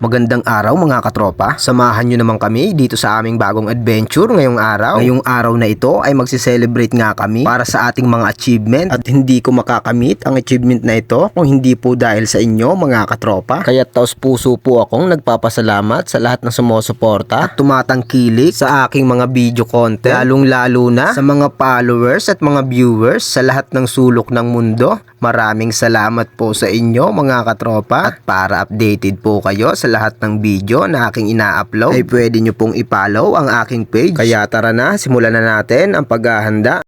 Magandang araw mga katropa. Samahan nyo naman kami dito sa aming bagong adventure ngayong araw. Ngayong araw na ito ay magse-celebrate nga kami para sa ating mga achievement at hindi ko makakamit ang achievement na ito kung hindi po dahil sa inyo mga katropa. Kaya taos puso po akong nagpapasalamat sa lahat ng sumusuporta at tumatangkilik sa aking mga video content. Lalong lalo na sa mga followers at mga viewers sa lahat ng sulok ng mundo. Maraming salamat po sa inyo mga katropa at para updated po kayo sa lahat ng video na aking ina-upload ay pwede nyo pong i-follow ang aking page. Kaya tara na, simulan na natin ang paghahanda.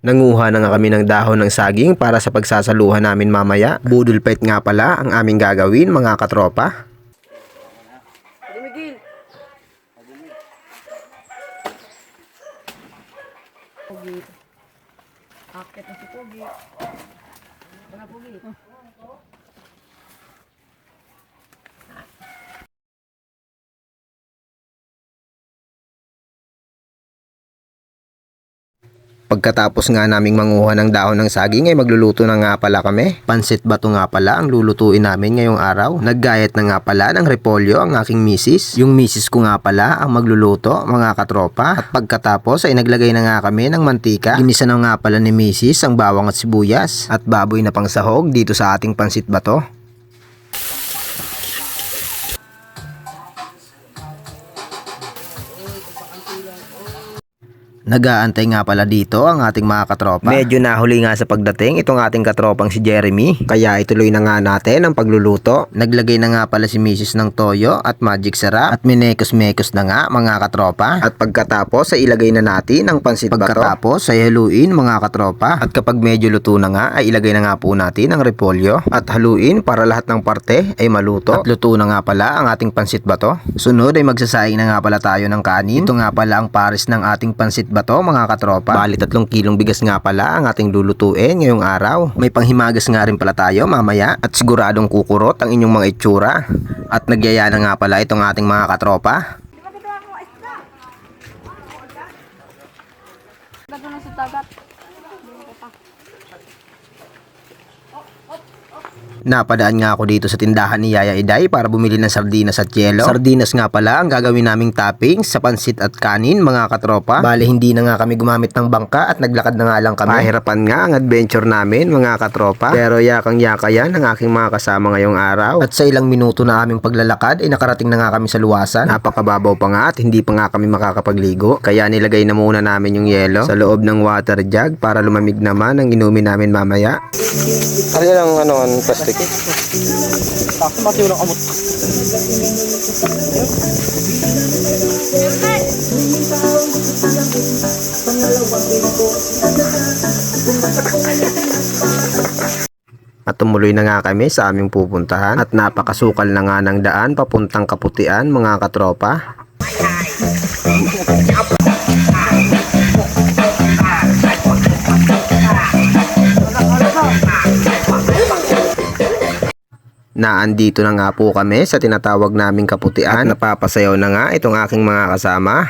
Nanguha na nga kami ng dahon ng saging para sa pagsasaluhan namin mamaya. Budol pet nga pala ang aming gagawin mga katropa. Pogi. Akit na si Pogi. Wala Pogi. Pagkatapos nga naming manguha ng dahon ng saging ay magluluto na nga pala kami. Pansit bato nga pala ang lulutuin namin ngayong araw. Naggayat na nga pala ng repolyo ang aking misis. Yung misis ko nga pala ang magluluto mga katropa. At pagkatapos ay naglagay na nga kami ng mantika. Ginisa na nga pala ni misis ang bawang at sibuyas. At baboy na pangsahog dito sa ating pansit bato. Nag-aantay nga pala dito ang ating mga katropa. Medyo nahuli nga sa pagdating itong ating katropang si Jeremy. Kaya ituloy na nga natin ang pagluluto. Naglagay na nga pala si Mrs. ng toyo at magic sarap at minekos-mekos na nga mga katropa. At pagkatapos ay ilagay na natin ang pansit bato. Pagkatapos ay haluin mga katropa. At kapag medyo luto na nga ay ilagay na nga po natin ang repolyo. At haluin para lahat ng parte ay maluto. At luto na nga pala ang ating pansit bato. Sunod ay magsasaing na nga pala tayo ng kanin. Ito nga pala ang pares ng ating pansit bato mga katropa. Bali tatlong kilong bigas nga pala ang ating lulutuin ngayong araw. May panghimagas nga rin pala tayo mamaya at siguradong kukurot ang inyong mga itsura. At nagyaya na nga pala itong ating mga katropa. Bago na sa dagat. Napadaan nga ako dito sa tindahan ni Yaya Iday para bumili ng sardinas at yelo. Sardinas nga pala ang gagawin naming toppings sa pansit at kanin mga katropa. Bale hindi na nga kami gumamit ng bangka at naglakad na nga lang kami. Pahirapan nga ang adventure namin mga katropa. Pero yakang yaka yan ang aking mga kasama ngayong araw. At sa ilang minuto na aming paglalakad ay nakarating na nga kami sa luwasan. Napakababaw pa nga at hindi pa nga kami makakapagligo. Kaya nilagay na muna namin yung yelo sa loob ng water jug para lumamig naman ang inumin namin mamaya. Ano lang ano, plastic? Tapos mati walang amot. At tumuloy na nga kami sa aming pupuntahan at napakasukal na nga ng daan papuntang kaputian mga katropa. Naandito na nga po kami sa tinatawag naming kaputian. At napapasayaw na nga itong aking mga kasama.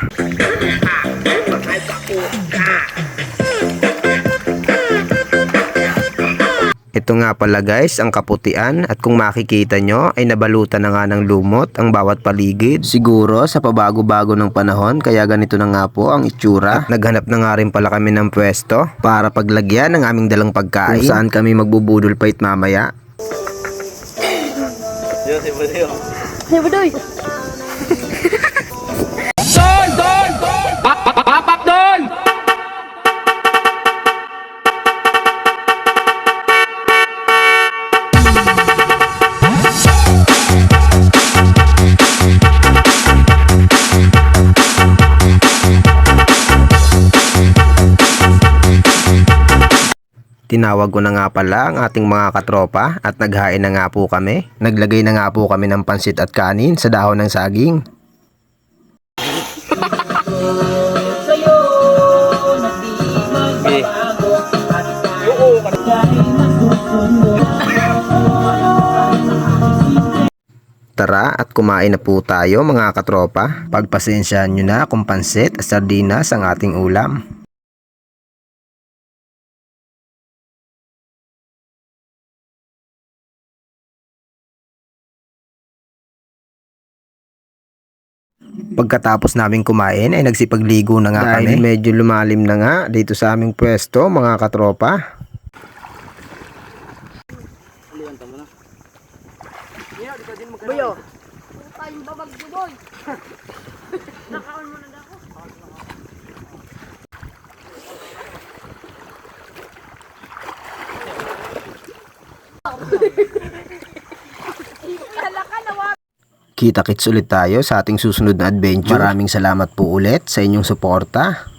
Ito nga pala guys, ang kaputian at kung makikita nyo ay nabalutan na nga ng lumot ang bawat paligid. Siguro sa pabago-bago ng panahon kaya ganito na nga po ang itsura. At naghanap na nga rin pala kami ng pwesto para paglagyan ng aming dalang pagkain kung saan kami magbubudol pait mamaya. എവിടെ പോയി Tinawag ko na nga pala ang ating mga katropa at naghain na nga po kami. Naglagay na nga po kami ng pansit at kanin sa dahon ng saging. Tara at kumain na po tayo mga katropa. Pagpasensyahan nyo na kung pansit at sardinas ang ating ulam. Pagkatapos namin kumain ay nagsipagligo na nga kami. medyo lumalim na nga dito sa aming pwesto mga katropa. Boyo. Tayong babag boy. Nakaon mo na Kita-kits ulit tayo sa ating susunod na adventure. Maraming salamat po ulit sa inyong suporta.